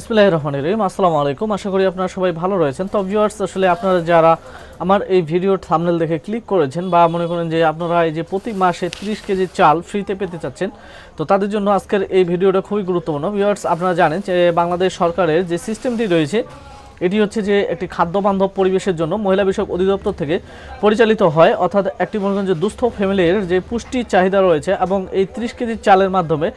বিসমিল্লাহ রহমানির রহিম। আসসালামু আলাইকুম। আশা করি আপনারা সবাই ভালো রয়েছেন। তো ভিউয়ার্স আসলে আপনারা যারা আমার এই ভিডিওর থামনেল দেখে ক্লিক করেছেন বা মনে করেন যে আপনারা এই যে প্রতি মাসে 30 কেজি চাল ফ্রিতে পেতে চাচ্ছেন, তো তাদের জন্য আজকের এই ভিডিওটা খুবই গুরুত্বপূর্ণ। ভিউয়ার্স আপনারা জানেন যে বাংলাদেশ সরকারের যে সিস্টেমটি রয়েছে এটি হচ্ছে যে একটি খাদ্য বান্ধব পরিবেশের জন্য মহিলা বিষয়ক অধিদপ্তর থেকে পরিচালিত হয়, অর্থাৎ একটি মনে করেন যে দুস্থ ফ্যামিলির যে পুষ্টির চাহিদা রয়েছে এবং এই ত্রিশ কেজি চালের মাধ্যমে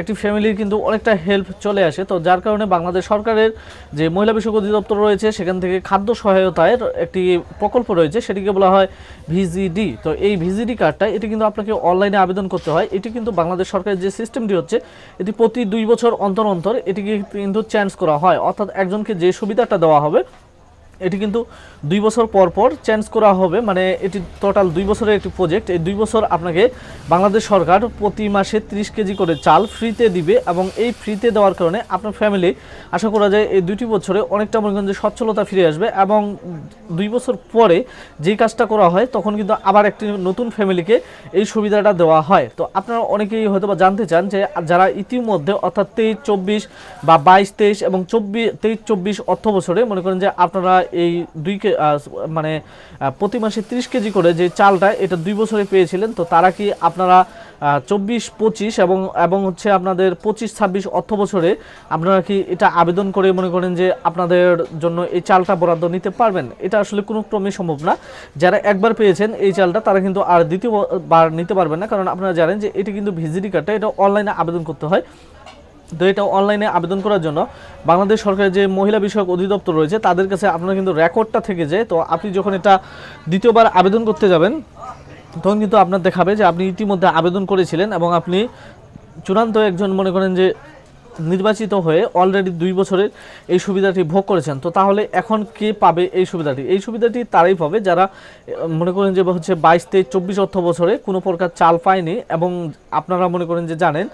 একটি ফ্যামিলির কিন্তু অনেকটা হেল্প চলে আসে। তো যার কারণে বাংলাদেশ সরকারের যে মহিলা বিষয়ক অধিদপ্তর রয়েছে, সেখান থেকে খাদ্য সহায়তায় একটি প্রকল্প রয়েছে, সেটিকে বলা হয় ভিজিডি। তো এই ভিজিডি কার্ডটা, এটি কিন্তু আপনাকে অনলাইনে আবেদন করতে হয়। এটি কিন্তু বাংলাদেশ সরকারের যে সিস্টেমটি হচ্ছে, এটি প্রতি দুই বছর অন্তর অন্তর এটিকে কিন্তু চেঞ্জ করা হয়। অর্থাৎ একজনকে যে সুবিধাটা দেওয়া হবে। এটি কিন্তু দুই বছর পর পর চেঞ্জ করা হবে। মানে এটি টোটাল দুই বছরের একটি প্রজেক্ট এই দুই বছর আপনাকে বাংলাদেশ সরকার প্রতি মাসে 30 কেজি করে চাল ফ্রিতে দিবে এবং এই ফ্রিতে দেওয়ার কারণে আপনার ফ্যামিলি আশা করা যায় এই দুটি বছরে অনেকটা মনে করেন যে সচ্ছলতা ফিরে আসবে এবং দুই বছর পরে যেই কাজটা করা হয়, তখন কিন্তু আবার একটি নতুন ফ্যামিলিকে এই সুবিধাটা দেওয়া হয়। তো আপনারা অনেকেই হয়তো বা জানতে চান যে যারা ইতিমধ্যে অর্থাৎ তেইশ, চব্বিশ বা বাইশ, তেইশ এবং চব্বিশ, তেইশ, চব্বিশ অর্থ বছরে মনে করেন যে আপনারা এই দুই কে- মানে প্রতি মাসে তিরিশ কেজি করে যে চালটা, এটা দুই বছরে পেয়েছিলেন। তো তারা কি আপনারা চব্বিশ, পঁচিশ এবং এবং হচ্ছে আপনাদের পঁচিশ, ছাব্বিশ অর্থ বছরে আপনারা কি এটা আবেদন করে মনে করেন যে আপনাদের জন্য এই চালটা বরাদ্দ নিতে পারবেন? এটা আসলে কোনো ক্রমে সম্ভব না। যারা একবার পেয়েছেন এই চালটা, তারা কিন্তু আর দ্বিতীয়বার নিতে পারবেন না। কারণ আপনারা জানেন যে এটি কিন্তু ভিজিটি কার্ডটা, এটা অনলাইনে আবেদন করতে হয়। তো এটা অনলাইনে আবেদন করার জন্য বাংলাদেশ সরকারের যে মহিলা বিষয়ক অধিদপ্তর রয়েছে, তাদের কাছে আপনার কিন্তু রেকর্ডটা থেকে যায় তো আপনি যখন এটা দ্বিতীয়বার আবেদন করতে যাবেন, তখন কিন্তু আপনার দেখাবে যে আপনি ইতিমধ্যে আবেদন করেছিলেন এবং আপনি চূড়ান্ত একজন মনে করেন যে নির্বাচিত হয়ে অলরেডি দুই বছরের এই সুবিধাটি ভোগ করেছেন। তো তাহলে এখন কে পাবে এই সুবিধাটি? এই সুবিধাটি তারাই পাবে যারা মনে করেন যে হচ্ছে বাইশ তেইশ চব্বিশ অর্থ বছরে কোনো প্রকার চাল পায়নি এবং আপনারা মনে করেন যে জানেন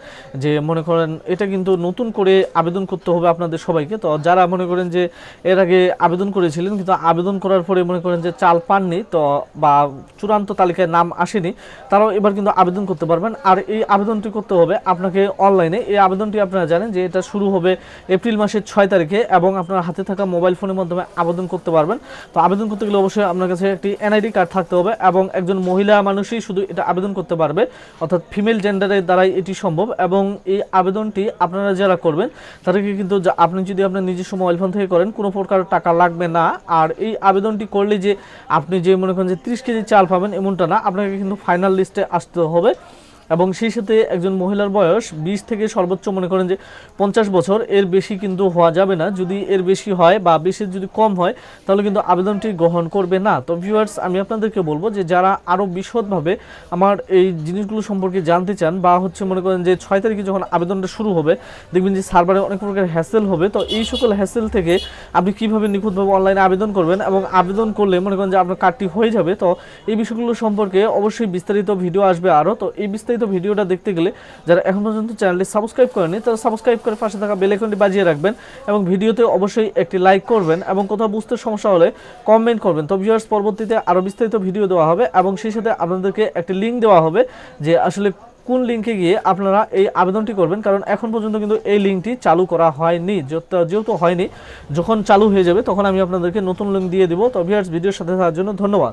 যে মনে করেন এটা কিন্তু নতুন করে আবেদন করতে হবে আপনাদের সবাইকে। তো যারা মনে করেন যে এর আগে আবেদন করেছিলেন কিন্তু আবেদন করার পরে মনে করেন যে চাল পাননি তো বা চূড়ান্ত তালিকায় নাম আসেনি, তারাও এবার কিন্তু আবেদন করতে পারবেন। আর এই আবেদনটি করতে হবে আপনাকে অনলাইনে এই আবেদনটি আপনারা জানেন যে এটা শুরু হবে এপ্রিল মাসের ছয় তারিখে এবং আপনার হাতে থাকা মোবাইল ফোনের মাধ্যমে আবেদন করতে পারবেন। তো আবেদন করতে গেলে অবশ্যই আপনার কাছে একটি এনআইডি কার্ড থাকতে হবে এবং একজন মহিলা মানুষই শুধু এটা আবেদন করতে পারবে। অর্থাৎ ফিমেল জেন্ডারের দ্বারাই এটি সম্ভব এবং এই আবেদনটি আপনারা যারা করবেন, তাদেরকে কিন্তু আপনি যদি আপনার নিজস্ব মোবাইল ফোন থেকে করেন, কোনো প্রকার টাকা লাগবে না। আর এই আবেদনটি করলে যে আপনি যে মনে করেন যে ত্রিশ কেজি চাল পাবেন, এমনটা না। আপনাকে কিন্তু ফাইনাল লিস্টে আসতে হবে। এবং সেই সাথে একজন মহিলার বয়স বিশ থেকে সর্বোচ্চ মনে করেন যে পঞ্চাশ বছর, এর বেশি কিন্তু হওয়া যাবে না। যদি এর বেশি হয় বা বেশি যদি কম হয়, তাহলে কিন্তু আবেদনটি গ্রহণ করবে না। তো ভিউয়ার্স আমি আপনাদেরকে বলব যে যারা আরও বিশদভাবে আমার এই জিনিসগুলো সম্পর্কে জানতে চান বা হচ্ছে মনে করেন যে ছয় তারিখে যখন আবেদনটা শুরু হবে, দেখবেন যে সার্ভারে অনেক প্রকার হ্যাসেল হবে। তো এই সকল হ্যাসেল থেকে আপনি কীভাবে নিখুঁতভাবে অনলাইনে আবেদন করবেন এবং আবেদন করলে মনে করেন যে আপনার কার্ডটি হয়ে যাবে। তো এই বিষয়গুলো সম্পর্কে অবশ্যই বিস্তারিত ভিডিও আসবে আরও তো এই বিস্তারিত ভিডিওটা দেখতে গেলে যারা এখন পর্যন্ত চ্যানেলটি সাবস্ক্রাইব করেনি তারা সাবস্ক্রাইব করে পাশে থাকা বেল আইকনটি বাজিয়ে রাখবেন এবং ভিডিওতে অবশ্যই একটি লাইক করবেন এবং কোথাও বুঝতে সমস্যা হলে কমেন্ট করবেন। তো ভিউয়ার্স পরবর্তীতে আরও বিস্তারিত ভিডিও দেওয়া হবে এবং সেই সাথে আপনাদেরকে একটি লিঙ্ক দেওয়া হবে যে আসলে কোন লিঙ্কে গিয়ে আপনারা এই আবেদনটি করবেন, কারণ এখন পর্যন্ত কিন্তু এই লিঙ্কটি চালু করা হয়নি যেহেতু হয়নি, যখন চালু হয়ে যাবে তখন আমি আপনাদেরকে নতুন লিঙ্ক দিয়ে দিব। তো ভিউয়ার্স ভিডিওর সাথে থাকার জন্য ধন্যবাদ।